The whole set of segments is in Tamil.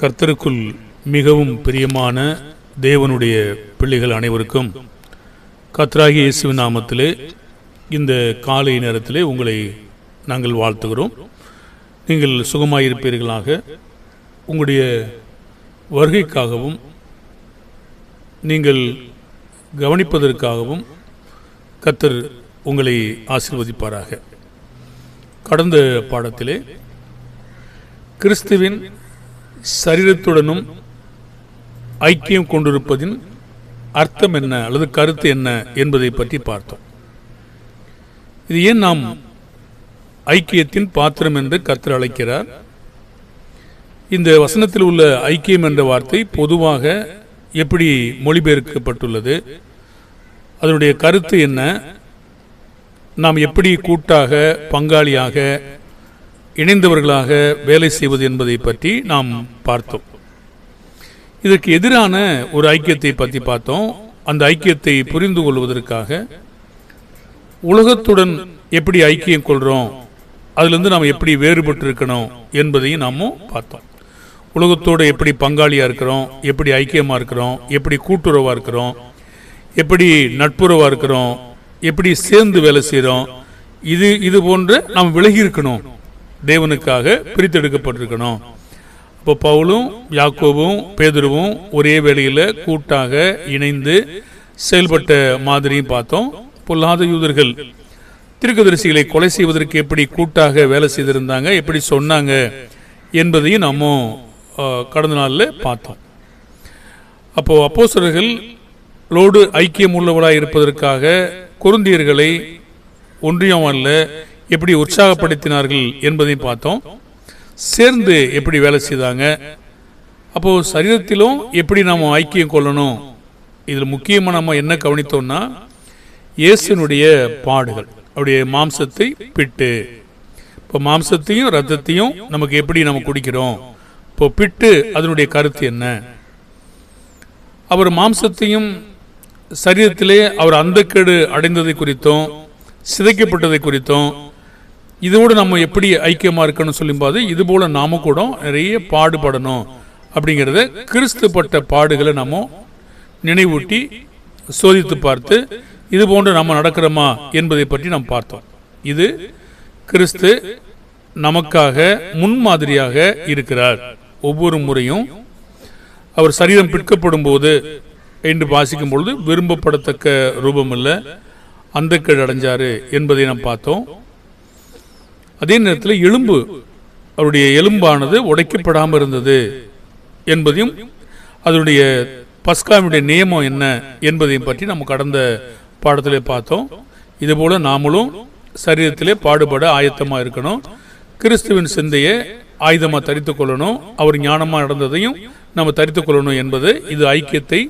கர்த்தருக்குள் மிகவும் பிரியமான தேவனுடைய பிள்ளைகள் அனைவருக்கும் கத்ராகி இயேசு நாமத்திலே இந்த காலை நேரத்திலே உங்களை நாங்கள் வாழ்த்துகிறோம். நீங்கள் சுகமாயிருப்பீர்களாக. உங்களுடைய வருகைக்காகவும் நீங்கள் கவனிப்பதற்காகவும் கர்த்தர் உங்களை ஆசிர்வதிப்பாராக. கடந்த பாடத்திலே கிறிஸ்துவின் சரீரத்துடனும் ஐக்கியம் கொண்டிருப்பதின் அர்த்தம் என்ன அல்லது கருத்து என்ன என்பதை பற்றி பார்த்தோம். இது ஏன் நாம் ஐக்கியத்தின் பாத்திரம் என்று கர்த்தர் அழைக்கிறார்? இந்த வசனத்தில் உள்ள ஐக்கியம் என்ற வார்த்தை பொதுவாக எப்படி மொழிபெயர்க்கப்பட்டுள்ளது? அதனுடைய கருத்து என்ன? நாம் எப்படி கூட்டாக பங்காளியாக இணைந்தவர்களாக வேலை செய்வது என்பதை பற்றி நாம் பார்த்தோம். இதற்கு எதிரான ஒரு ஐக்கியத்தை பற்றி பார்த்தோம். அந்த ஐக்கியத்தை புரிந்து கொள்வதற்காக உலகத்துடன் எப்படி ஐக்கியம் கொள்கிறோம் அதிலிருந்து நாம் எப்படி வேறுபட்டு இருக்கணும் என்பதையும் நாமும் பார்த்தோம். உலகத்தோடு எப்படி பங்காளியாக இருக்கிறோம் எப்படி ஐக்கியமாக இருக்கிறோம் எப்படி கூட்டுறவாக இருக்கிறோம் எப்படி நட்புறவாக இருக்கிறோம் எப்படி சேர்ந்து வேலை செய்கிறோம் இது இது போன்று நாம் விலகி இருக்கணும். தேவனுக்காக பிரித்தெடுக்கப்பட்டிருக்கணும். இப்போ பவுலும் யாக்கோவும் பேதுருவும் ஒரே வேளையில் கூட்டாக இணைந்து செயல்பட்ட மாதிரியும் பார்த்தோம். பொல்லாத யூதர்கள் திருக்கதரிசிகளை கொலை செய்வதற்கு எப்படி கூட்டாக வேலை செய்திருந்தாங்க எப்படி சொன்னாங்க என்பதையும் நம்ம கடந்த நாளில் பார்த்தோம். அப்போ லோடு ஐக்கியம் உள்ளவராக இருப்பதற்காக குருந்தியர்களை ஒன்றியம் அல்ல எப்படி உற்சாகப்படுத்தினார்கள் என்பதையும் பார்த்தோம். சேர்ந்து எப்படி வேலை செய்தாங்க? அப்போ சரீரத்திலும் எப்படி நாம் ஐக்கியம் கொள்ளணும்? இதில் முக்கியமாக நம்ம என்ன கவனித்தோம்னா இயேசுனுடைய பாடுகள் அவருடைய மாம்சத்தை பிட்டு. இப்போ மாம்சத்தையும் ரத்தத்தையும் நமக்கு எப்படி நம்ம குடிக்கிறோம்? இப்போ பிட்டு அதனுடைய கருத்து என்ன? அவர் மாம்சத்தையும் சரீரத்திலே அவர் அந்தக்கேடு அடைந்ததை குறித்தும் சிதைக்கப்பட்டதை குறித்தும் இதோடு நம்ம எப்படி ஐக்கியமாக இருக்கணும்னு சொல்லும்போது இது போல நாம கூட நிறைய பாடுபடணும் அப்படிங்கிறத கிறிஸ்துப்பட்ட பாடுகளை நம்ம நினைவூட்டி சோதித்து பார்த்து இது போன்று நம்ம நடக்கிறோமா என்பதை பற்றி நாம் பார்த்தோம். இது கிறிஸ்து நமக்காக முன்மாதிரியாக இருக்கிறார். ஒவ்வொரு முறையும் அவர் சரீரம் பிற்கப்படும் போது என்று வாசிக்கும் பொழுது விரும்பப்படத்தக்க ரூபம் இல்லை அந்த அடைஞ்சாரு என்பதை நாம் பார்த்தோம். அதே நேரத்தில் எலும்பு அவருடைய எலும்பானது உடைக்கப்படாமல் இருந்தது என்பதையும் அதனுடைய பஸ்காவினுடைய நியமம் என்ன என்பதையும் பற்றி நம்ம கடந்த பாடத்திலே பார்த்தோம். இதுபோல் நாமளும் சரீரத்திலே பாடுபட ஆயத்தமாக இருக்கணும். கிறிஸ்துவின் சிந்தையை ஆயுதமாக தரித்து கொள்ளணும். அவர் ஞானமாக நடந்ததையும் நம்ம தரித்து கொள்ளணும் என்பது இது ஐக்கியத்தை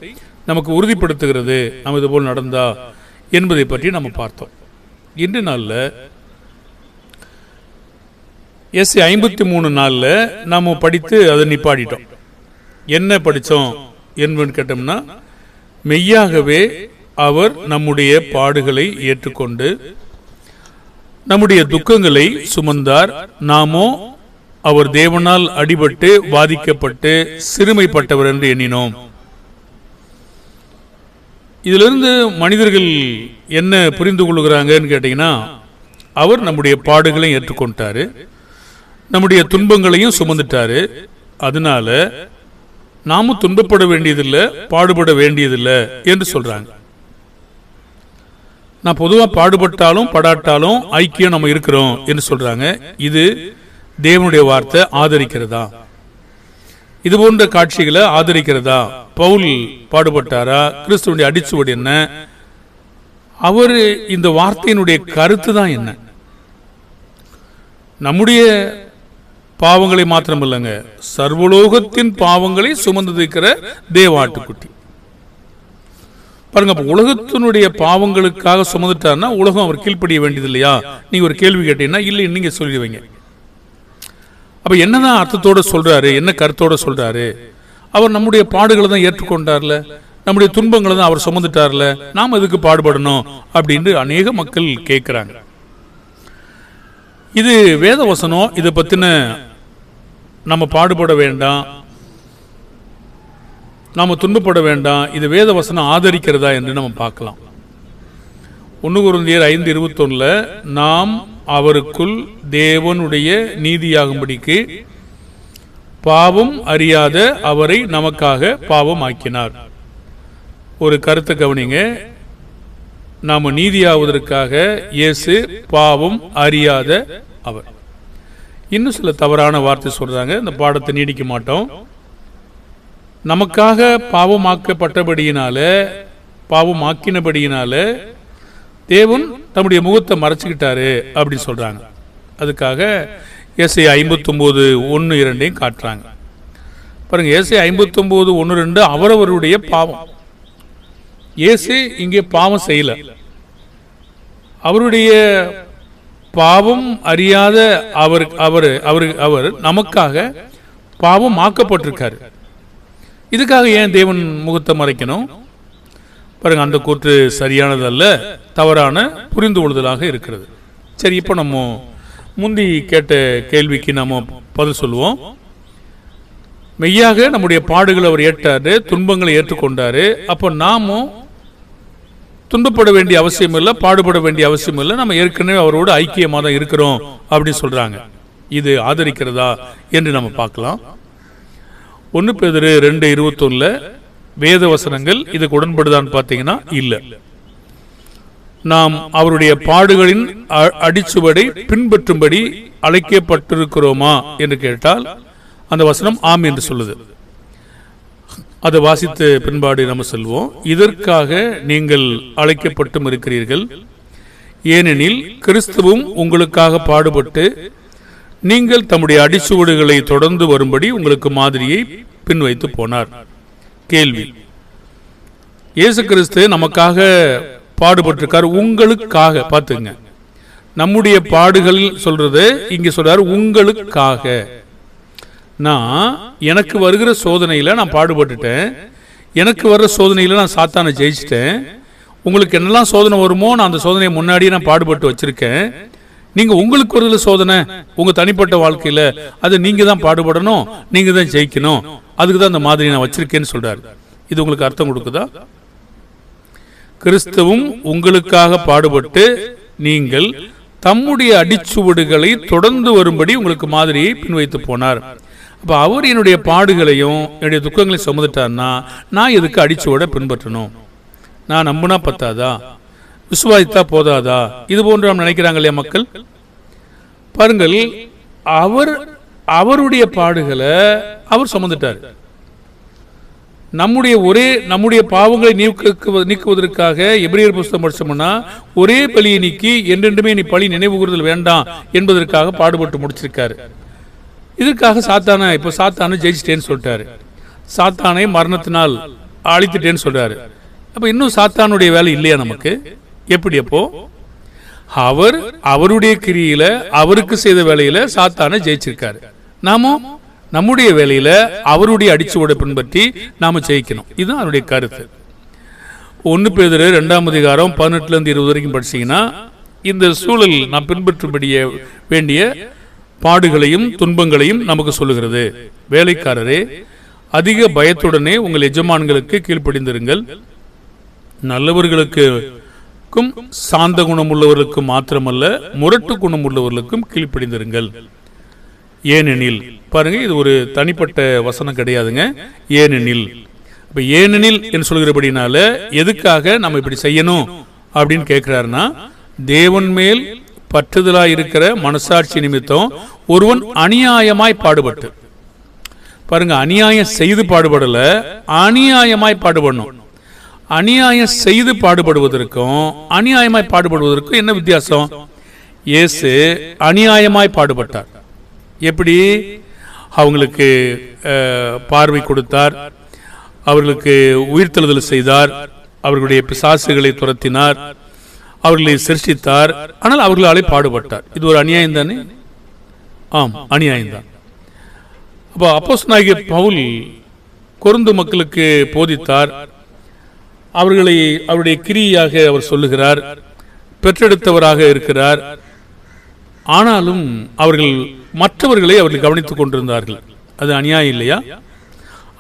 நமக்கு உறுதிப்படுத்துகிறது. நம்ம இதுபோல் நடந்தா என்பதை பற்றி நம்ம பார்த்தோம். இன்று நாளில் எஸ் ஐம்பத்தி மூணு நாளில் நாம் படித்து அதை நிப்பாடிட்டோம். என்ன படித்தோம் என்பன்னு கேட்டோம்னா மெய்யாகவே அவர் நம்முடைய பாடுகளை ஏற்றுக்கொண்டு நம்முடைய துக்கங்களை சுமந்தார். நாமோ அவர் தேவனால் அடிபட்டு பாதிக்கப்பட்டு சிறுமைப்பட்டவர் என்று எண்ணினோம். இதிலிருந்து மனிதர்கள் என்ன புரிந்து கொள்கிறாங்கன்னு கேட்டீங்கன்னா அவர் நம்முடைய பாடுகளை ஏற்றுக்கொண்டாரு. நம்முடைய துன்பங்களையும் சுமந்துட்டாரு. அதனால நாமும் துன்பப்பட வேண்டியதில்லை பாடுபட வேண்டியதில்லை என்று சொல்றாங்க. நான் பொதுவாக பாடுபட்டாலும் படாட்டாலும் ஐக்கியம் நம்ம இருக்கிறோம் என்று சொல்றாங்க. இது தேவனுடைய வார்த்தை ஆதரிக்கிறதா? இது போன்ற காட்சிகளை ஆதரிக்கிறதா? பவுல் பாடுபட்டாரா? கிறிஸ்துவனுடைய அடிச்சுவடு என்ன? அவர் இந்த வார்த்தையினுடைய கருத்து தான் என்ன? நம்முடைய பாவங்களை மாத்திரம் இல்லைங்க சர்வலோகத்தின் பாவங்களை சுமந்திருக்கிற தேவாட்டுக்குட்டி. பாருங்க உலகத்தினுடைய பாவங்களுக்காக சுமந்துட்டாருன்னா உலகம் அவர் கீழ்ப்படிய வேண்டியது இல்லையா நீங்க ஒரு கேள்வி கேட்டீங்கன்னா இல்லை நீங்க சொல்லிடுவீங்க. அப்ப என்னதான் அர்த்தத்தோட சொல்றாரு என்ன கருத்தோட சொல்றாரு? அவர் நம்முடைய பாடுகளை தான் ஏற்றுக்கொண்டார்ல? நம்முடைய துன்பங்களை தான் அவர் சுமந்துட்டார்ல? நாம் எதுக்கு பாடுபடணும்? அப்படின்னு அநேக மக்கள் கேட்குறாங்க. இது வேத வசனம் இதை பற்றின நம்ம பாடுபட வேண்டாம். நாம் துன்பப்பட வேண்டாம். இது வேத வசனம் ஆதரிக்கிறதா என்று நம்ம பார்க்கலாம். ஒன்று குருந்தியர் ஐந்து இருபத்தொன்னில் நாம் அவருக்குள் தேவனுடைய நீதியாகும்படிக்கு பாவம் அறியாத அவரை நமக்காக பாவம் ஆக்கினார் ஒரு கருத்தை கவனிங்க. நாம் நீதியாவதற்காக இயேசு பாவம் அறியாத அவர். இன்னும் சில தவறான வார்த்தை சொல்கிறாங்க இந்த பாடத்தை நீடிக்க மாட்டோம். நமக்காக பாவமாக்கப்பட்டபடியினால பாவமாக்கினபடியினால தேவன் தம்முடைய முகத்தை மறைச்சிக்கிட்டாரு அப்படின்னு சொல்கிறாங்க அதுக்காக எஸ்ஐ ஐம்பத்தொம்போது ஒன்று இரண்டையும் காட்டுறாங்க. பாருங்கள் ஏசை ஐம்பத்தொம்போது ஒன்று ரெண்டு அவரவருடைய பாவம். இயேசு இங்கே பாவம் செய்யல. அவருடைய பாவம் அறியாத அவர் அவர் அவர் அவர் நமக்காக பாவம் ஆக்கப்பட்டிருக்காரு இதுக்காக ஏன் தேவன் முகத்தை மறைக்கணும்? பாருங்க அந்த கூற்று சரியானதல்ல தவறான புரிந்து கொள்ளுதலாக இருக்கிறது. சரி இப்போ நம்ம முந்தி கேட்ட கேள்விக்கு நம்ம பதில் சொல்லுவோம். மெய்யாக நம்முடைய பாடுகளை அவர் ஏற்றாரு துன்பங்களை ஏற்றுக்கொண்டாரு. அப்போ நாமும் துன்பப்பட வேண்டிய அவசியம் இல்லை பாடுபட வேண்டிய அவசியம் இல்லை. நம்ம ஏற்கனவே அவரோடு ஐக்கியமாக தான் இருக்கிறோம் அப்படின்னு சொல்கிறாங்க இது ஆதரிக்கிறதா என்று நம்ம பார்க்கலாம். ஒன்று பேதரு ரெண்டு இருபத்தொன்னுல வேத வசனங்கள் இதுக்கு உடன்படுதான்னு பார்த்தீங்கன்னா இல்லை. நாம் அவருடைய பாடுகளின் அ- அடிச்சுவடை பின்பற்றும்படி அழைக்கப்பட்டிருக்கிறோமா என்று கேட்டால் அந்த வசனம் ஆம் என்று சொல்லுது. அதை வாசித்த பின்பாடு நம்ம செல்வோம். இதற்காக நீங்கள் அழைக்கப்பட்டும் இருக்கிறீர்கள். ஏனெனில் கிறிஸ்துவும் உங்களுக்காக பாடுபட்டு நீங்கள் தம்முடைய அடிச்சுவடுகளை தொடர்ந்து வரும்படி உங்களுக்கு மாதிரியை பின்வைத்து போனார். கேள்வி. இயேசு கிறிஸ்து நமக்காக பாடுபட்டிருக்கார். உங்களுக்காக பார்த்துங்க. நம்முடைய பாடுகள் சொல்றது இங்க சொல்றாரு உங்களுக்காக. நான் எனக்கு வருகிற சோதனையில் நான் பாடுபட்டுட்டேன். எனக்கு வர்ற சோதனையில் நான் சாத்தானை ஜெயிச்சிட்டேன். உங்களுக்கு என்னெல்லாம் சோதனை வருமோ நான் அந்த சோதனையை முன்னாடியே நான் பாடுபட்டு வச்சுருக்கேன். நீங்கள் உங்களுக்கு வருகிற சோதனை உங்கள் தனிப்பட்ட வாழ்க்கையில் அது நீங்கள் தான் பாடுபடணும் நீங்கள் தான் ஜெயிக்கணும். அதுக்கு தான் அந்த மாதிரி நான் வச்சுருக்கேன்னு சொல்கிறார் இது உங்களுக்கு அர்த்தம் கொடுக்குதா? கிறிஸ்துவும் உங்களுக்காக பாடுபட்டு நீங்கள் தம்முடைய அடிச்சுவடுகளை தொடர்ந்து வரும்படி உங்களுக்கு மாதிரியை பின்வைத்து போனார். இப்போ அவர் என்னுடைய பாடுகளையும் என்னுடைய துக்கங்களையும் சுமந்துட்டார்னா நான் எதுக்கு அடிச்சோட பின்பற்றணும்? நான் நம்புனா பத்தாதா? விசுவாசித்தா போதாதா? இது போன்று நாம் நினைக்கிறாங்க இல்லையா மக்கள்? பாருங்கள் அவர் அவருடைய பாடுகளை அவர் சுமந்துட்டார். நம்முடைய ஒரே நம்முடைய பாவங்களை நீக்க நீக்குவதற்காக எபிரியர் புஸ்தகம் படிச்சோம்னா ஒரே பலியை நீக்கி என்றென்றுமே நீ பழி நினைவு கூறுதல் வேண்டாம் என்பதற்காக பாடுபட்டு முடிச்சிருக்காரு. இதுக்காக சாத்தான இப்போ சாத்தானை ஜெயிச்சிட்டேன்னு சொல்லிட்டாரு. சாத்தானை மரணத்தினால் அழித்துட்டேன்னு சொல்றாரு. அப்போ இன்னும் சாத்தானுடைய வேலை இல்லையா நமக்கு? எப்படி அப்போ? அவர் அவருடைய கிரியில அவருக்கு செய்த வேலையில சாத்தானை ஜெயிச்சிருக்காரு. நாமும் நம்முடைய வேலையில அவருடைய அடிச்சுவோட பின்பற்றி நாம ஜெயிக்கணும். இதுதான் அவருடைய கருத்து. ஒன்று பேதர் ரெண்டாம் அதிகாரம் பதினெட்டுல இருந்து இருபது வரைக்கும் படிச்சீங்கன்னா இந்த சூழல் நாம் பின்பற்றும்படிய வேண்டிய பாடுகளையும் துன்பங்களையும் நமக்கு சொல்லுகிறது. வேலைக்காரரே அதிக பயத்துடனே உங்கள் எஜமான்களுக்கு கீழ்ப்படிந்திருங்கள். நல்லவர்களுக்கும் சாந்த குணம் உள்ளவர்களுக்கும் மாத்திரமல்ல முரட்டு குணம் உள்ளவர்களுக்கும் கீழ்ப்படிந்திருங்கள். ஏனெனில் பாருங்க இது ஒரு தனிப்பட்ட வசனம் கிடையாதுங்க. ஏனெனில் இப்ப ஏனெனில் என்று சொல்கிறபடினால எதுக்காக நம்ம இப்படி செய்யணும் அப்படின்னு கேட்கிறாருன்னா தேவன் மேல் பற்றுதலாக இருக்கிற மனசாட்சி நிமித்தம் ஒருவன் அநியாயமாய் பாடுபட்டு. பாருங்க அநியாயம் செய்து பாடுபடல அநியாயமாய் பாடுபடணும். அநியாயம் செய்து பாடுபடுவதற்கும் அநியாயமாய் பாடுபடுவதற்கும் என்ன வித்தியாசம்? இயேசு அநியாயமாய் பாடுபட்டார். எப்படி? அவங்களுக்கு பார்வை கொடுத்தார். அவர்களுக்கு உயிர்த்தெழுதல் செய்தார். அவர்களுடைய பிசாசுகளை துரத்தினார். அவர்களை சிருஷ்டித்தார். ஆனால் அவர்களாலே பாடுபட்டார். இது ஒரு அநியாயம் தானே? ஆம் அநியாயம் தான். அப்போ அப்போஸ் நாயகி பவுல் கொருந்து மக்களுக்கு போதித்தார். அவர்களை அவருடைய கிரியாக அவர் சொல்லுகிறார். பெற்றெடுத்தவராக இருக்கிறார். ஆனாலும் அவர்கள் மற்றவர்களை அவர்கள் கவனித்துக் கொண்டிருந்தார்கள். அது அநியாயம் இல்லையா?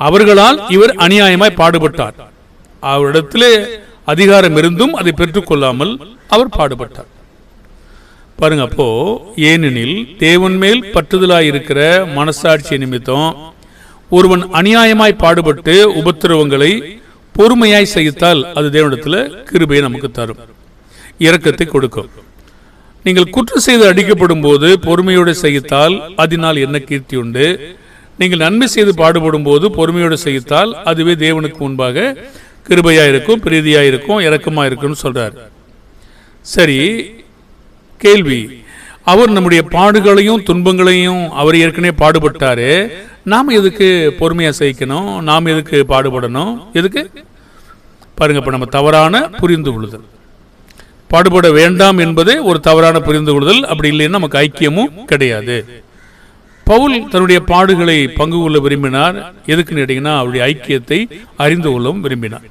அவர்களால் இவர் அநியாயமாய் பாடுபட்டார். அவரிடத்திலே அதிகாரம் இருந்தும் அதை பெற்றுக்கொள்ளாமல் அவர் பாடுபட்டார். பாருங்க அப்போ ஏனெனில் தேவன் மேல் பற்றுதலாய் இருக்கிற மனசாட்சி நிமித்தம் ஒருவன் அநியாயமாய் பாடுபட்டு உபத்திரவங்களை பொறுமையாய் செய்தால் அது தேவனிடத்தில் கிருபையை நமக்கு தரும். இரக்கத்தை கொடுக்கும். நீங்கள் குற்றம் செய்து அடிக்கப்படும் போது பொறுமையோடு செய்தால் அதனால் என்ன கீர்த்தி உண்டு? நீங்கள் நன்மை செய்து பாடுபடும் போது பொறுமையோடு செய்தால் அதுவே தேவனுக்கு முன்பாக கிருபையாக இருக்கும் பிரீதியாக இருக்கும் இறக்கமாக இருக்கும்னு சொல்கிறார் சரி கேள்வி. அவர் நம்முடைய பாடுகளையும் துன்பங்களையும் அவர் ஏற்கனவே பாடுபட்டார். நாம் எதுக்கு பொறுமையாக சகிக்கணும்? நாம் எதுக்கு பாடுபடணும்? எதுக்கு? பாருங்க இப்போ நம்ம தவறான புரிந்து கொள்ளுதல் பாடுபட வேண்டாம் என்பதே ஒரு தவறான புரிந்து கொள்ளுதல் அப்படி இல்லைன்னா நமக்கு ஐக்கியமும் கிடையாது. பவுல் தன்னுடைய பாடுகளை பங்கு கொள்ள விரும்பினார். எதுக்குன்னு கேட்டிங்கன்னா அவருடைய ஐக்கியத்தை அறிந்து கொள்ளவும் விரும்பினார்.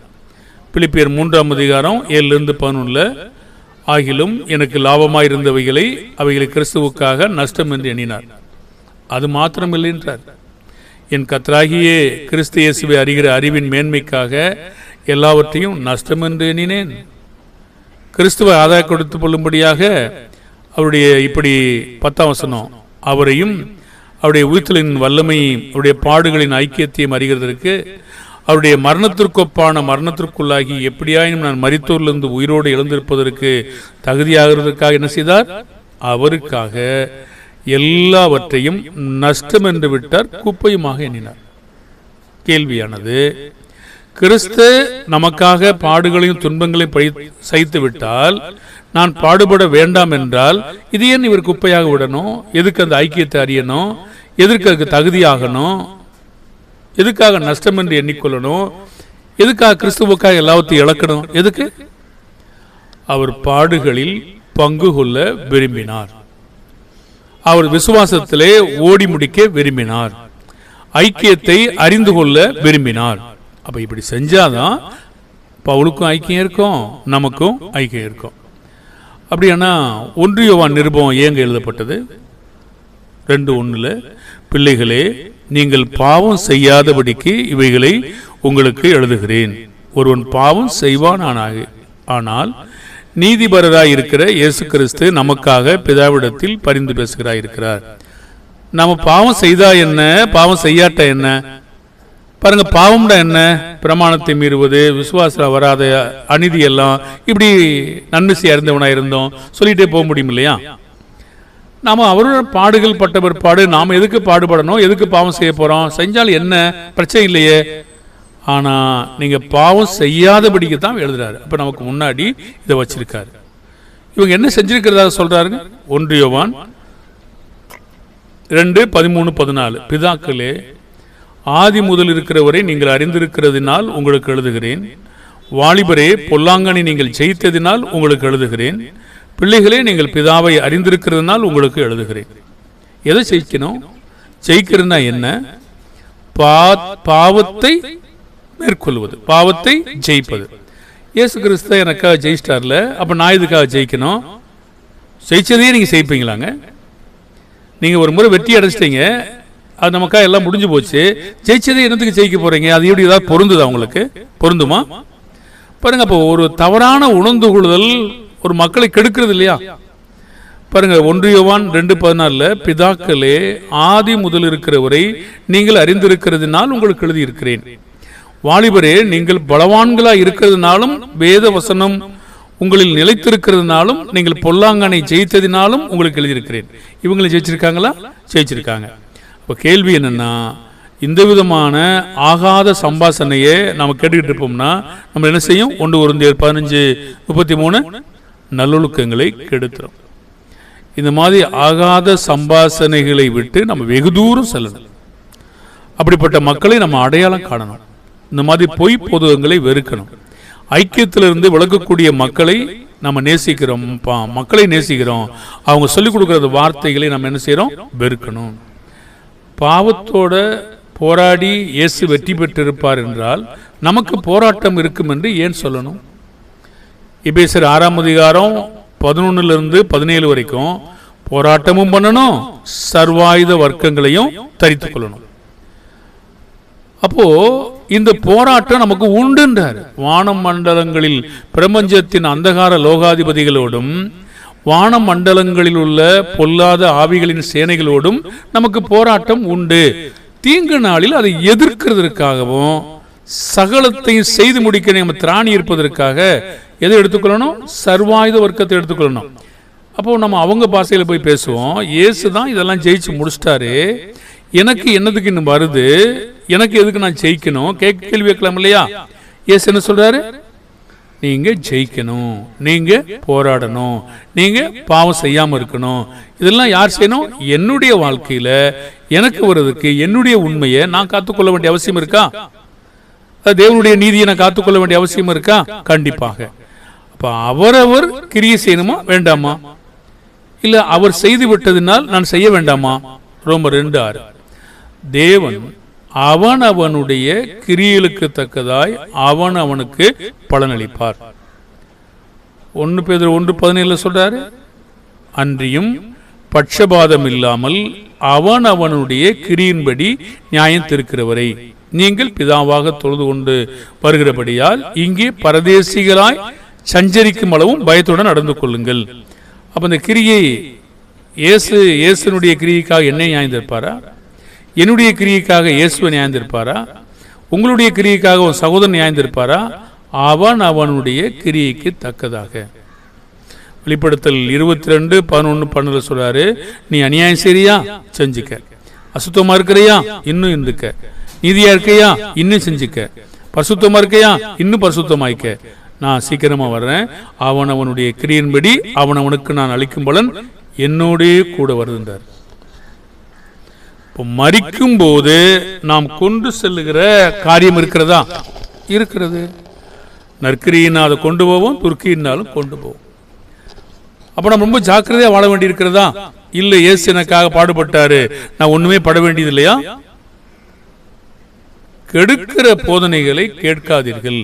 பிலிப்பியர் மூன்றாம் அதிகாரம் ஏழுலேருந்து பதினொன்றில் ஆகிலும் எனக்கு லாபமாயிருந்தவைகளை அவைகளை கிறிஸ்துவுக்காக நஷ்டம் என்று எண்ணினார். அது மாத்திரமில்லை என்றார். என் கத்தராகியே கிறிஸ்து இயேசுவை அறிகிற அறிவின் மேன்மைக்காக எல்லாவற்றையும் நஷ்டம் என்று எண்ணினேன். கிறிஸ்துவை ஆதாய கொடுத்து கொள்ளும்படியாக அவருடைய இப்படி பத்தாம் வசனம் அவரையும் அவருடைய உயிர்த்தலின் வல்லமையும் அவருடைய பாடுகளின் ஐக்கியத்தையும் அறிகிறதற்கு அவருடைய மரணத்திற்கொப்பான மரணத்திற்குள்ளாகி எப்படியாயினும் நான் மரித்தோரிலிருந்து உயிரோடு எழுந்திருப்பதற்கு தகுதியாகிறதற்காக என்ன செய்தார்? அவருக்காக எல்லாவற்றையும் நஷ்டம் என்று விட்டார் குப்பையுமாக எண்ணினார். கேள்வியானது கிறிஸ்து நமக்காக பாடுகளையும் துன்பங்களையும் பழி சகித்து விட்டால் நான் பாடுபட வேண்டாம் என்றால் இது ஏன் இவர் குப்பையாக விடணும்? எதுக்கு அந்த ஐக்கியத்தை அறியணும் எதற்கு அதுக்கு தகுதியாகணும்? எதுக்காக நஷ்டம் என்று எண்ணிக்கொள்ளணும்? எதுக்காக கிறிஸ்துவுக்காக எல்லாத்தையும் இழக்கணும்? எதுக்கு? அவர் பாடுகளில் பங்கு கொள்ள விரும்பினார். அவர் விசுவாசத்திலே ஓடி முடிக்க விரும்பினார். ஐக்கியத்தை அறிந்து கொள்ள விரும்பினார். அப்ப இப்படி செஞ்சாதான் பவுலுக்கும் ஐக்கியம் இருக்கும் நமக்கும் ஐக்கியம் இருக்கும். அப்படியானா ஒன்றியவான் நிருபம் ஏங்க எழுதப்பட்டது? ரெண்டு ஒன்றில் பிள்ளைகளே நீங்கள் பாவம் செய்யாதபடிக்கு இவைகளை உங்களுக்கு எழுதுகிறேன். ஒருவன் பாவம் செய்வானானாக ஆனால் நீதிபரராய் இருக்கிற இயேசு கிறிஸ்து நமக்காக பிதாவிடத்தில் பரிந்து பேசுகிறாய் இருக்கிறார் நம்ம பாவம் செய்தா என்ன? பாவம் செய்யாட்ட என்ன? பாருங்க பாவம்டா என்ன? பிரமாணத்தை மீறுவது விசுவாசம் வராத அநீதி எல்லாம் இப்படி நன்மை செய்ய அறிந்தவனா இருந்தோம் சொல்லிட்டே போக முடியும் இல்லையா? நாம அவரோட பாடுகள் பட்ட பிற்பாடு நாம் எதுக்கு பாடுபடணும்? எதுக்கு பாவம் செய்ய போறோம்? செஞ்சால் என்ன? பிரச்சனை இல்லையே. ஆனா நீங்க பாவம் செய்யாதபடிக்கு தான் எழுதுறாரு. அப்ப நமக்கு முன்னாடி இதை வச்சிருக்காரு. இவங்க என்ன செஞ்சிருக்கிறதா சொல்றாருங்க? ஒன்றியவான் ரெண்டு பதிமூணு பதினாலு. பிதாக்களே ஆதி முதல் இருக்கிறவரை நீங்கள் அறிந்திருக்கிறதினால் உங்களுக்கு எழுதுகிறேன். வாலிபரே பொல்லாங்கனை நீங்கள் ஜெயித்ததினால் உங்களுக்கு எழுதுகிறேன். பிள்ளைகளே நீங்கள் பிதாவை அறிந்திருக்கிறதுனால் உங்களுக்கு எழுதுகிறேன். எதை ஜெயிக்கணும் ஜெயிக்கிறதுனா என்ன? பா பாவத்தை மேற்கொள்வது பாவத்தை ஜெயிப்பது. இயேசு கிறிஸ்து எனக்காக ஜெயிச்சிட்டார்ல அப்போ நான் இதுக்காக ஜெயிக்கணும்? ஜெயிச்சதையே நீங்கள் ஜெயிப்பீங்களாங்க நீங்கள் ஒரு முறை வெற்றி அடைச்சிட்டீங்க அது நமக்காக எல்லாம் முடிஞ்சு போச்சு. ஜெயிச்சதே என்னத்துக்கு ஜெயிக்க போகிறீங்க அது எப்படி ஏதாவது பொருந்துதா உங்களுக்கு? பொருந்துமா? பாருங்க அப்போ ஒரு தவறான உணர்ந்து கொள்ளுதல் ஒரு மக்களை கெடுக்கிறது இல்லையா? பாருங்க ஒன்றியவான் ரெண்டு பதினாலில் பிதாக்களே ஆதி முதல் இருக்கிறவரை நீங்கள் அறிந்திருக்கிறதுனால் உங்களுக்கு எழுதியிருக்கிறேன். வாலிபரே நீங்கள் பலவான்களாக இருக்கிறதுனாலும் வேத வசனம் உங்களில் நிலைத்திருக்கிறதுனாலும் நீங்கள் பொல்லாங்கனை ஜெயித்ததினாலும் உங்களுக்கு எழுதியிருக்கிறேன். இவங்களை ஜெயிச்சிருக்காங்களா? ஜெயிச்சிருக்காங்க. இப்போ கேள்வி என்னென்னா இந்த விதமான ஆகாத சம்பாசனையை நம்ம கேட்டுக்கிட்டு இருப்போம்னா நம்ம என்ன செய்யும்? ஒன்று ஒரு பதினஞ்சு முப்பத்தி மூணு நல்லொழுக்கங்களை கெடுத்துரும். இந்த மாதிரி ஆகாத சம்பாசனைகளை விட்டு நம்ம வெகு தூரம் செல்லணும். அப்படிப்பட்ட மக்களை நம்ம அடையாளம் காணணும். இந்த மாதிரி பொய் பொதுவங்களை வெறுக்கணும். ஐக்கியத்திலிருந்து விளக்கக்கூடிய மக்களை நம்ம நேசிக்கிறோம். பா- மக்களை நேசிக்கிறோம். அவங்க சொல்லிக் கொடுக்குற வார்த்தைகளை நம்ம என்ன செய்கிறோம் வெறுக்கணும். பாவத்தோட போராடி இயேசு வெற்றி பெற்றிருப்பார் என்றால் நமக்கு போராட்டம் இருக்கும் என்று ஏன் சொல்லணும்? எபேசர் ஆறாம் அதிகாரம் பதினொன்னுலேருந்து பதினேழு வரைக்கும் போராட்டமும் பண்ணணும் சர்வாயுத வர்க்கங்களையும் தரித்துக் கொள்ளணும். அப்போ இந்த போராட்டம் நமக்கு உண்டுன்றார். வான மண்டலங்களில் பிரபஞ்சத்தின் அந்தகார லோகாதிபதிகளோடும் வான மண்டலங்களில் உள்ள பொல்லாத ஆவிகளின் சேனைகளோடும் நமக்கு போராட்டம் உண்டு. தீங்கு நாளில் அதை எதிர்க்கிறதுக்காகவும் சகலத்தையும் செய்து முடிக்க நம்ம திராணி இருப்பதற்காக எதை எடுத்துக்கொள்ளணும்? சர்வாயுத வர்க்கத்தை எடுத்துக்கொள்ளணும். அப்போ நம்ம அவங்க பாஷையில் போய் பேசுவோம். இயேசு தான் இதெல்லாம் ஜெயிச்சு முடிச்சிட்டாரு. எனக்கு என்னதுக்கு இன்னும் வருது? எனக்கு எதுக்கு நான் ஜெயிக்கணும்? கேட்க கேள்வி வைக்கலாம் இல்லையா? இயேசு என்ன சொல்றாரு? நீங்க ஜெயிக்கணும். நீங்க போராடணும். நீங்க பாவம் செய்யாம இருக்கணும். இதெல்லாம் யார் செய்யணும்? என்னுடைய வாழ்க்கையில எனக்கு வர்றதுக்கு என்னுடைய உண்மையை நான் காத்துக்கொள்ள வேண்டிய அவசியம் இருக்கா? தேவனுடைய நீதியை நான் காத்துக்கொள்ள வேண்டிய அவசியம் இருக்கா? கண்டிப்பாக. அப்ப அவரவர் கிரியை செய்யணுமா? வேண்டாமா? இல்ல அவர் செய்து விட்டதினால் நான் செய்ய வேண்டாமா? ரொம்ப ரெண்டு ஆறு. தேவன் அவன் அவனுடைய கிரியலுக்கு தக்கதாய் அவன் அவனுக்கு பலனளிப்பார். ஒன்று பேர் ஒன்று பதினேழுல சொல்றாரு அன்றியும் பட்சபாதம் இல்லாமல் அவன் அவனுடைய கிரியின்படி நியாயம் திருக்கிறவரை நீங்கள் பிதாவாக தொழுது கொண்டு வருகிறபடியால் இங்கே பரதேசிகளாய் சஞ்சரிக்கும் அளவும் பயத்துடன் நடந்து கொள்ளுங்கள். அப்போ இந்த கிரியை இயேசு இயேசுனுடைய கிரியைக்காக என்னை நியாயந்திருப்பாரா? என்னுடைய கிரியைக்காக இயேசுவை நியாயந்திருப்பாரா? உங்களுடைய கிரியைக்காக உன் சகோதரன் நியாயந்திருப்பாரா? அவன் அவனுடைய கிரியைக்கு தக்கதாக. வெளிப்படுத்தல் இருபத்தி ரெண்டு பதினொன்று பன்னெண்டு சொல்றாரு நீ அநியாயம் சரியா செஞ்சுக்க. அசுத்தமா இருக்கிறியா? இன்னும் இருந்துக்க. நீதியா இருக்கையா இன்னும் செஞ்சுக்க பரிசுத்தமா இருக்கையா? இன்னும் பரிசுத்தமாய்க்க. நான் சீக்கிரமா வர்றேன். அவன் அவனுடைய கிரியின்படி அவன் அவனுக்கு நான் அளிக்கும் பலன் என்னோடே கூட வருதுன்றார் இப்போ மறிக்கும் போது நாம் கொண்டு செல்லுகிற காரியம் இருக்கிறதா? இருக்கிறது. நற்கிரியினால் அதை கொண்டு போவோம் துர்க்கியினாலும் கொண்டு போவோம். அப்போ நம்ம ரொம்ப ஜாக்கிரதையா வாழ வேண்டி இருக்கிறதா இல்லை ஏசு எனக்காக பாடுபட்டாரு. நான் ஒண்ணுமே பட வேண்டியது இல்லையா கெடுக்கிற போதனைகளை கேட்காதீர்கள்.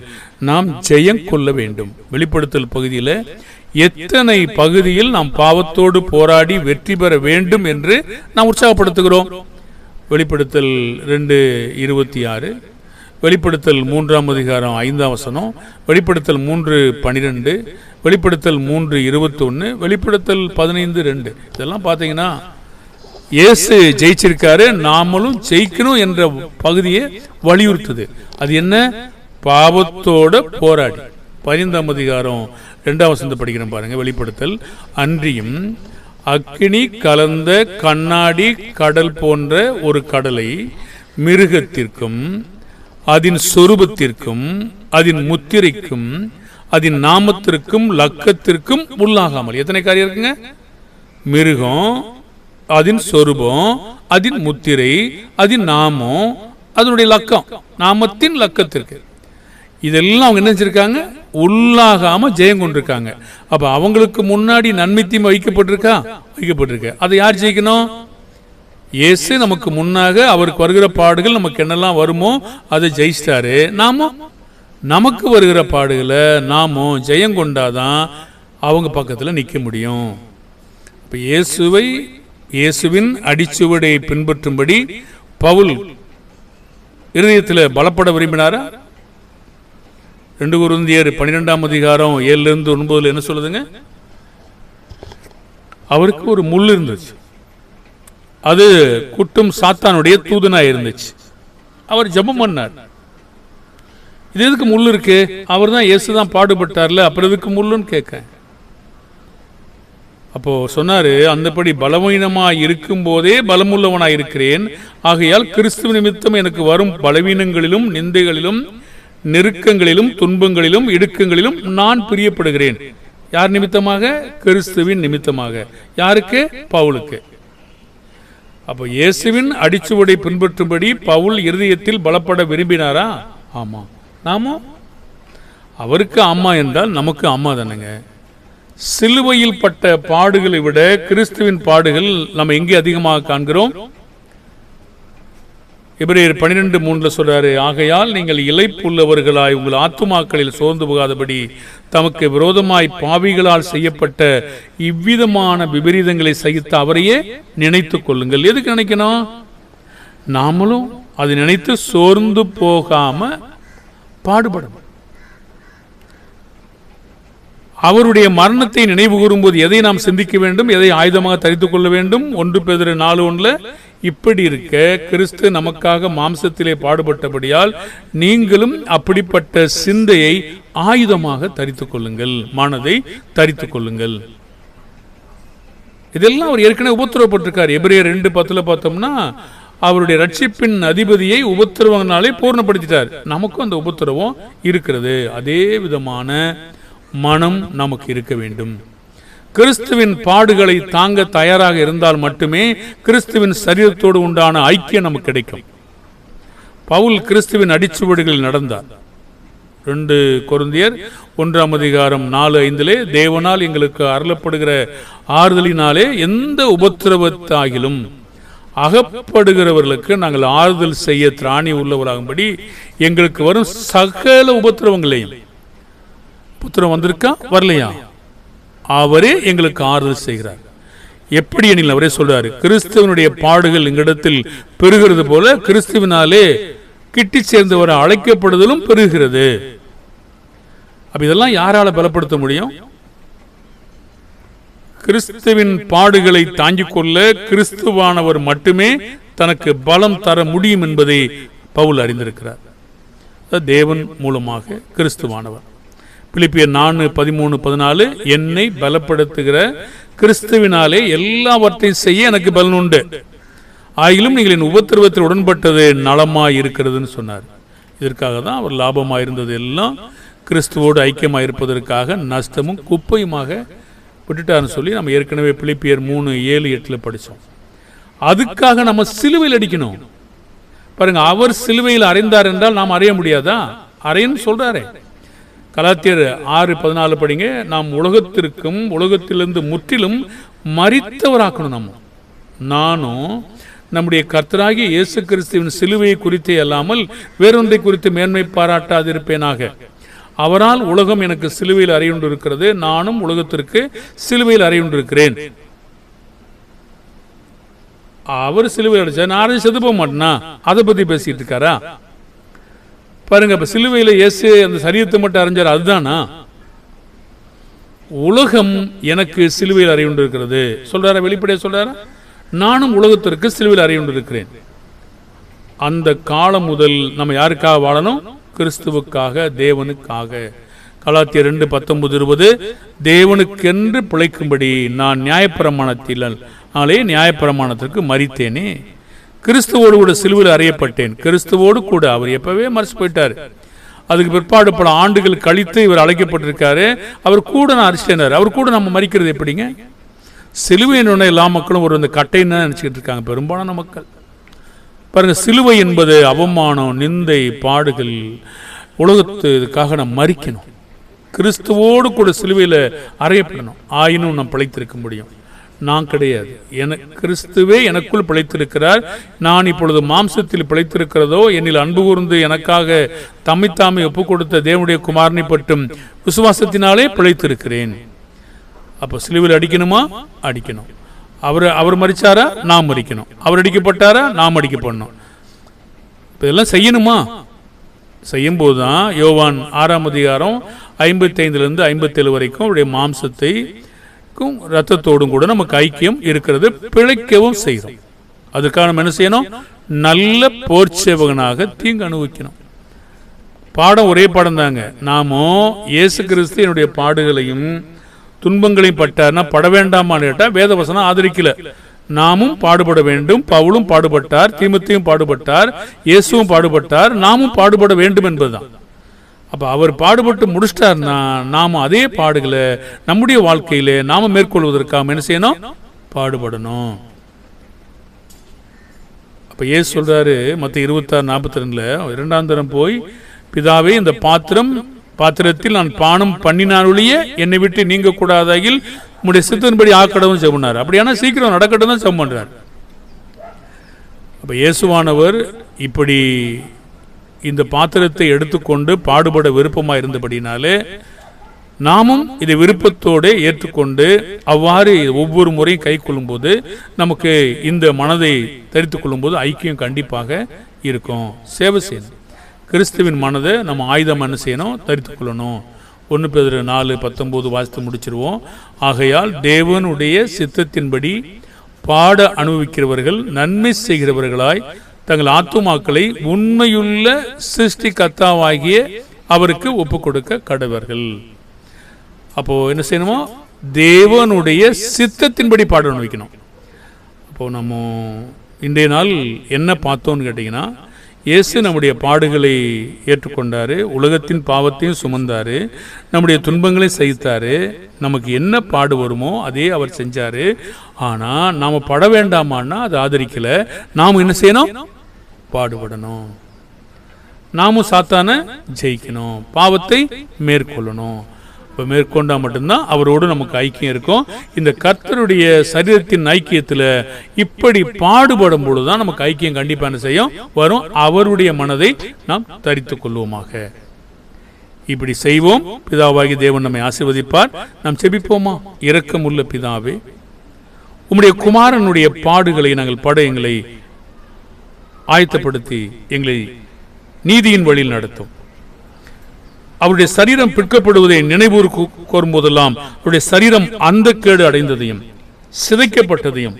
நாம் ஜெயம் கொள்ள வேண்டும். வெளிப்படுத்தல் பகுதியில் எத்தனை பகுதியில் நாம் பாவத்தோடு போராடி வெற்றி பெற வேண்டும் என்று நாம் உற்சாகப்படுத்துகிறோம். வெளிப்படுத்தல் ரெண்டு இருபத்தி ஆறு வெளிப்படுத்தல் மூன்றாம் அதிகாரம் ஐந்தாம் வசனம் வெளிப்படுத்தல் மூன்று பனிரெண்டு வெளிப்படுத்தல் மூன்று இருபத்தொன்று வெளிப்படுத்தல் பதினைந்து ரெண்டு. இதெல்லாம் பார்த்தீங்கன்னா இயேசு ஜெயிச்சிருக்காரு நாமளும் ஜெயிக்கணும் என்ற பகுதியை வலியுறுத்துது. அது என்ன? பாவத்தோட போராடி. பதினைந்தாம் அதிகாரம் ரெண்டாம் வசந்த படிக்கிறேன் பாருங்க வெளிப்படுத்தல். அன்றியும் அக்னி கலந்த கண்ணாடி கடல் போன்ற ஒரு கடலை மிருகத்திற்கும் அதன் சொரூபத்திற்கும் அதன் முத்திரைக்கும் அதன் நாமத்திற்கும் லக்கத்திற்கும் உள்ளாகாமல். எத்தனை காரியம் இருக்குங்க? மிருகம் அதன் சொரூபம் அதன் முத்திரை அதன் நாமம் அதனுடைய லக்கம் நாமத்தின் லக்கத்திற்கு. இதெல்லாம் அவங்க என்ன செஞ்சிருக்காங்க? உள்ளாகாம ஜெயம் கொண்டிருக்காங்க. அப்ப அவங்களுக்கு முன்னாடி நன்மை தீமை வைக்கப்பட்டிருக்கா? வைக்கப்பட்டிருக்க. அதை யார் ஜெயிக்கணும்? இயேசு நமக்கு முன்னாக அவருக்கு வருகிற பாடுகள் நமக்கு என்னெல்லாம் வருமோ அதை ஜெயிச்சிட்டாரு. நாமும் நமக்கு வருகிற பாடுகளை நாமும் ஜெயம் கொண்டாதான் அவங்க பக்கத்தில் நிற்க முடியும். இப்போ இயேசுவை இயேசுவின் அடிச்சுவடை பின்பற்றும்படி பவுல் இருதயத்தில் பலப்பட விரும்பினாரா? ரெண்டு குருந்தியர் பன்னிரெண்டாம் அதிகாரம் ஏழுலேருந்து ஒன்பதுல என்ன சொல்லுதுங்க? அவருக்கு ஒரு முள் இருந்துச்சு. அது குட்டும் சாத்தானுடைய தூதனா இருந்துச்சு. அவர் ஜெபம் பண்ணார். இது எதுக்கு முள் இருக்கு? அவர் தான் இயேசு தான் பாடுபட்டார்ல அப்புறம் எதுக்கு முள்ளுன்னு கேட்க. அப்போ சொன்னாரு அந்தபடி பலவீனமாக இருக்கும் போதே பலமுள்ளவனா இருக்கிறேன். ஆகையால் கிறிஸ்துவ நிமித்தம் எனக்கு வரும் பலவீனங்களிலும் நிந்தைகளிலும் நெருக்கங்களிலும் துன்பங்களிலும் இடுக்கங்களிலும் நான் பிரியப்படுகிறேன். யார் நிமித்தமாக? கிறிஸ்துவின் நிமித்தமாக. யாருக்கு? பவுலுக்கு. அப்போ இயேசுவின் அடிச்சுவடை பின்பற்றும்படி பவுல் இருதயத்தில் பலப்பட விரும்பினாரா? ஆமாம். நாமும் அவருக்கு அம்மா என்றால் நமக்கு அம்மா தானேங்க. சிலுவையில் பட்ட பாடுகளை விட கிறிஸ்துவின் பாடுகள் நம்ம எங்கே அதிகமாக காண்கிறோம்? எபிரேயர் பன்னிரெண்டு மூன்றில் சொல்கிறாரு ஆகையால் நீங்கள் இழைப்புள்ளவர்களாய் உங்கள் ஆத்துமாக்களில் சோர்ந்து போகாதபடி தமக்கு விரோதமாய் பாவிகளால் செய்யப்பட்ட இவ்விதமான விபரீதங்களை சகித்த அவரையே நினைத்து கொள்ளுங்கள். எதுக்கு நினைக்கணும்? நாமளும் அதை நினைத்து சோர்ந்து போகாம பாடுபடணும். அவருடைய மரணத்தை நினைவு கூறும்போது எதை நாம் சிந்திக்க வேண்டும் எதை ஆயுதமாக தரித்துக் கொள்ள வேண்டும்? ஒன்று பெதிர நாலு ஒன்றுல இப்படி இருக்க கிறிஸ்து நமக்காக மாம்சத்திலே பாடுபட்டபடியால் நீங்களும் அப்படிப்பட்ட சிந்தையை ஆயுதமாக தரித்துக் கொள்ளுங்கள் மனதை தரித்துக் கொள்ளுங்கள். இதெல்லாம் அவர் ஏற்கனவே உபத்திரவப்பட்டிருக்கார். எபிரியர் ரெண்டு பத்துல பார்த்தோம்னா அவருடைய ரட்சிப்பின் அதிபதியை உபத்திரவங்கனாலே பூர்ணப்படுத்திட்டார். நமக்கும் அந்த உபத்திரவம் இருக்கிறது. அதே விதமான மனம் நமக்கு இருக்க வேண்டும். கிறிஸ்துவின் பாடுகளை தாங்க தயாராக இருந்தால் மட்டுமே கிறிஸ்துவின் சரீரத்தோடு உண்டான ஐக்கியம் நமக்கு கிடைக்கும். பவுல் கிறிஸ்துவின் அடிச்சுவடுகளில் நடந்தார். ரெண்டு கொருந்தியர் ஒன்றாம் அதிகாரம் நாலு ஐந்திலே தேவனால் எங்களுக்கு அருளப்படுகிற ஆறுதலினாலே எந்த உபத்திரவத்தாகிலும் அகப்படுகிறவர்களுக்கு நாங்கள் ஆறுதல் செய்ய திராணி உள்ளவராகும்படி எங்களுக்கு வரும் சகல உபத்திரவங்களையும் புத்திரம் வந்திருக்கா? வரலையா? அவரே எங்களுக்கு ஆறுதல் செய்கிறார். எப்படி எனில் அவரே சொல்றாரு கிறிஸ்துவனுடைய பாடுகள் எங்களிடத்தில் பெருகிறது போல கிறிஸ்துவினாலே கிட்டி சேர்ந்தவரை அழைக்கப்படுதலும் பெருகிறது. அப்ப இதெல்லாம் யாரால பலப்படுத்த முடியும்? கிறிஸ்துவின் பாடுகளை தாங்கிக் கொள்ள கிறிஸ்துவானவர் மட்டுமே தனக்கு பலம் தர முடியும் என்பதை பவுல் அறிந்திருக்கிறார். தேவன் மூலமாக கிறிஸ்துவானவர். பிலிப்பியர் நான்கு பதிமூணு பதினாலு என்னை பலப்படுத்துகிற கிறிஸ்துவினாலே எல்லாவற்றையும் செய்ய எனக்கு பலன் உண்டு. ஆயிலும் நீங்கள் என் உபத்திரவத்தில் உடன்பட்டது நலமாக இருக்கிறதுன்னு சொன்னார். இதற்காக தான் அவர் லாபமாக இருந்தது எல்லாம் கிறிஸ்துவோடு ஐக்கியமாக இருப்பதற்காக நஷ்டமும் குப்பையுமாக விட்டுட்டாருன்னு சொல்லி நம்ம ஏற்கனவே பிலிப்பியர் மூணு ஏழு எட்டில் படித்தோம் அதுக்காக நம்ம சிலுவையில் அடிக்கணும். பாருங்க அவர் சிலுவையில் அறைந்தார் என்றால் நாம் அறிய முடியாதா? அறையன்னு சொல்கிறாரே கலாத்தியர் ஆறு பதினாலு படிங்க நாம் உலகத்திற்கும் உலகத்திலிருந்து முற்றிலும் மறித்தவராக்கணும் நம்ம. நானும் நம்முடைய கர்த்தராகிய இயேசு கிறிஸ்துவின் சிலுவையை குறித்தே அல்லாமல் வேறொன்றை குறித்து மேன்மை பாராட்டாதிருப்பேனாக. அவரால் உலகம் எனக்கு சிலுவையில் அறையுண்டிருக்கிறது நானும் உலகத்திற்கு சிலுவையில் அறையுண்டிருக்கிறேன். அவர் சிலுவையில் அடிச்சா நான் செது போக மாட்டேனா? அதை பத்தி பேசிட்டு இருக்காரா? பாருங்க இப்போ சிலுவையில் இயேசு அந்த சரீரத்தை மட்டும் அறிஞ்சார் அதுதானா? உலகம் எனக்கு சிலுவையில் அறிவுண்டு இருக்கிறது சொல்றாரா வெளிப்படையா சொல்றாரா? நானும் உலகத்திற்கு சிலுவையில் அறியுண்டு இருக்கிறேன் அந்த காலம் முதல் நம்ம யாருக்காக வாழணும்? கிறிஸ்துவுக்காக தேவனுக்காக. கலாத்திய ரெண்டு பத்தொன்பது இருபது தேவனுக்கென்று பிழைக்கும்படி நான் நியாயப்பிரமாணத்தில் நாளே நியாயப்பிரமாணத்திற்கு மறித்தேனே. கிறிஸ்துவோடு கூட சிலுவையில் அறியப்பட்டேன். கிறிஸ்துவோடு கூட அவர் எப்பவே மறைச்சு போயிட்டார். அதுக்கு பிற்பாடு பல ஆண்டுகள் கழித்து இவர் அழைக்கப்பட்டிருக்காரு. அவர் கூட நான் அரிசினார் அவர் கூட நம்ம மறிக்கிறது எப்படிங்க? சிலுவையினுடைய எல்லா மக்களும் ஒரு இந்த கட்டைன்னு நினச்சிக்கிட்டு இருக்காங்க. பெரும்பாலான மக்கள். பாருங்க சிலுவை என்பது அவமானம் நிந்தை பாடுகள் உலகத்து இதுக்காக நாம் மறிக்கணும். கிறிஸ்துவோடு கூட சிலுவையில் அறையப்படணும். ஆயினும் நாம் பிழைத்திருக்க முடியும். நான் கிடையாது. என கிறிஸ்துவே எனக்குள் பிழைத்திருக்கிறார். நான் இப்பொழுது மாம்சத்தில் பிழைத்திருக்கிறதோ என்னில் அன்பு கூர்ந்து எனக்காக தம்மைத்தாமை ஒப்புக் கொடுத்த தேவனுடைய குமாரனை பற்றும் விசுவாசத்தினாலே பிழைத்திருக்கிறேன். அப்போ சிலுவில் அடிக்கணுமா? அடிக்கணும். அவர் அவர் மறிச்சாரா நாம் மறிக்கணும் அவர் அடிக்கப்பட்டாரா? நாம் அடிக்கப்படணும். இப்போ இதெல்லாம் செய்யணுமா? செய்யும்போது தான் யோவான் ஆறாம் அதிகாரம் ஐம்பத்தி ஐந்துலேருந்து ஐம்பத்தேழு வரைக்கும் அவருடைய மாம்சத்தை ரத்தத்தோடும் கூட நமக்கு ஐக்கியம் இருக்கிறது பிழைக்கவும் செய்கிறோம் அதுக்காக நம்ம என்ன செய்யணும்? நல்ல போர்ச்சேவகனாக தீங்கு அனுபவிக்கணும். பாடம் ஒரே பாடம் தாங்க. நாமோ இயேசு கிறிஸ்து என்னுடைய பாடுகளையும் துன்பங்களையும் பட்டார்னா பட வேண்டாமான்னு கேட்டால் வேதவசனம் ஆதரிக்கல. நாமும் பாடுபட வேண்டும். பவுலும் பாடுபட்டார் தீமத்தையும் பாடுபட்டார் இயேசுவும் பாடுபட்டார் நாமும் பாடுபட வேண்டும் என்பதுதான். அப்போ அவர் பாடுபட்டு முடிச்சிட்டார்னா நாம் அதே பாடுகளை நம்முடைய வாழ்க்கையில் நாம் மேற்கொள்வதற்காக என்ன செய்யணும்? பாடுபடணும். அப்போ ஏசு சொல்கிறாரு மற்ற இருபத்தாறு நாற்பத்தி ரெண்டில் இரண்டாம் தரம் போய் பிதாவே இந்த பாத்திரம் பாத்திரத்தில் நான் பானம் பண்ணினாலுடைய என்னை விட்டு நீங்க கூடாதாகில் உங்களுடைய சித்தன்படி ஆக்கடவும் செம்மனார் அப்படியானா சீக்கிரம் நடக்கட்டும் தான் செம்மன்றார் அப்போ இயேசுவானவர் இப்படி இந்த பாத்திரத்தை எடுத்துக்கொண்டு பாடுபட விருப்பமாக இருந்தபடினாலே நாமும் இதை விருப்பத்தோடு ஏற்றுக்கொண்டு அவ்வாறு ஒவ்வொரு முறையும் கை கொள்ளும்போது நமக்கு இந்த மனதை தரித்துக் கொள்ளும்போது ஐக்கியம் கண்டிப்பாக இருக்கும். சேவை செய்யணும். கிறிஸ்துவின் மனதை நம்ம ஆயுதம் என்ன செய்யணும்? தரித்து கொள்ளணும். ஒன்று பேர் நாலு பத்தொம்போது வாசித்து முடிச்சிருவோம். ஆகையால் தேவனுடைய சித்தத்தின்படி பாட அனுபவிக்கிறவர்கள் நன்மை செய்கிறவர்களாய் தங்கள் ஆத்துமாக்களை உண்மையுள்ள சிருஷ்டி கத்தாவாகிய அவருக்கு ஒப்பு கொடுக்க கடவர்கள். அப்போ என்ன செய்யணுமோ? தேவனுடைய சித்தத்தின்படி பாடணும் வைக்கணும். அப்போ நம்ம இன்றைய நாள் என்ன பார்த்தோம்னு கேட்டிங்கன்னா இயேசு நம்முடைய பாடுகளை ஏற்றுக்கொண்டாரு உலகத்தின் பாவத்தையும் சுமந்தாரு நம்முடைய துன்பங்களை சகித்தார் நமக்கு என்ன பாடு வருமோ அதே அவர் செஞ்சார். ஆனால் நாம் பட வேண்டாமான்னா அதை ஆதரிக்கலை. நாம் என்ன செய்யணும்? பாடுபடணும். நாமும் சாத்தான ஜெயிக்கணும். பாவத்தை மேற்கொள்ளணும். இப்போ மேற்கொண்டால் மட்டும்தான் அவரோடு நமக்கு ஐக்கியம் இருக்கும். இந்த கர்த்தருடைய சரீரத்தின் ஐக்கியத்தில் இப்படி பாடுபடும் பொழுதுதான் நமக்கு ஐக்கியம் கண்டிப்பான செய்யும்? வரும். அவருடைய மனதை நாம் தரித்துக் கொள்வோமாக. இப்படி செய்வோம். பிதாவாகி தேவன் நம்மை ஆசிர்வதிப்பார். நாம் செபிப்போமா இரக்கமுள்ள பிதாவே உம்முடைய குமாரனுடைய பாடுகளை நாங்கள் பட எங்களை ஆயத்தப்படுத்தி எங்களை நீதியின் வழியில் நடத்தும். அவருடைய சரீரம் பிற்கப்படுவதை நினைவூர் கோரும் போதெல்லாம் அவருடைய சரீரம் அந்த கேடு அடைந்ததையும் சிதைக்கப்பட்டதையும்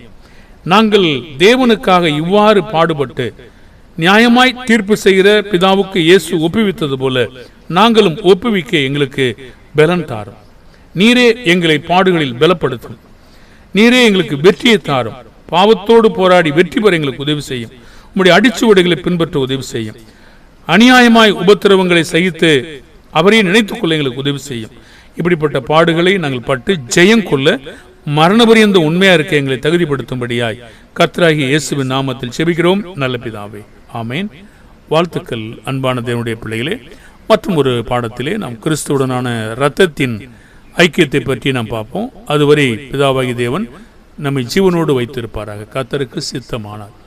நாங்கள் தேவனுக்காக இவ்வாறு பாடுபட்டு நியாயமாய் தீர்ப்பு செய்கிற பிதாவுக்கு இயேசு ஒப்புவித்தது போல நாங்களும் ஒப்புவிக்க எங்களுக்கு பலன் தாரும். நீரே எங்களை பாடுகளில் பலப்படுத்தும். நீரே எங்களுக்கு வெற்றியை தாரும். பாவத்தோடு போராடி வெற்றி பெற எங்களுக்கு உதவி செய்யும். உம்முடைய அடிச்சுவடுகளை பின்பற்ற உதவி செய்யும். அநியாயமாய் உபத்திரவங்களை சகித்து அவரையும் நினைத்துக் கொள்ள எங்களுக்கு உதவி செய்யும். இப்படிப்பட்ட பாடுகளை நாங்கள் பட்டு ஜெயம் கொள்ள மரணபரியந்த உண்மையா இருக்க எங்களை தகுதிப்படுத்தும்படியாய் கத்ராகி இயேசுவின் நாமத்தில் செபிக்கிறோம். நல்ல பிதாவே ஆமேன். வாழ்த்துக்கள் அன்பான தேவனுடைய பிள்ளைகளே. மற்றும் ஒரு பாடத்திலே நாம் கிறிஸ்துவுடனான இரத்தத்தின் ஐக்கியத்தை பற்றி நாம் பார்ப்போம். அதுவரை பிதாவாகி தேவன் நம்மை ஜீவனோடு வைத்திருப்பாராக. கத்தருக்கு சித்தமானார்.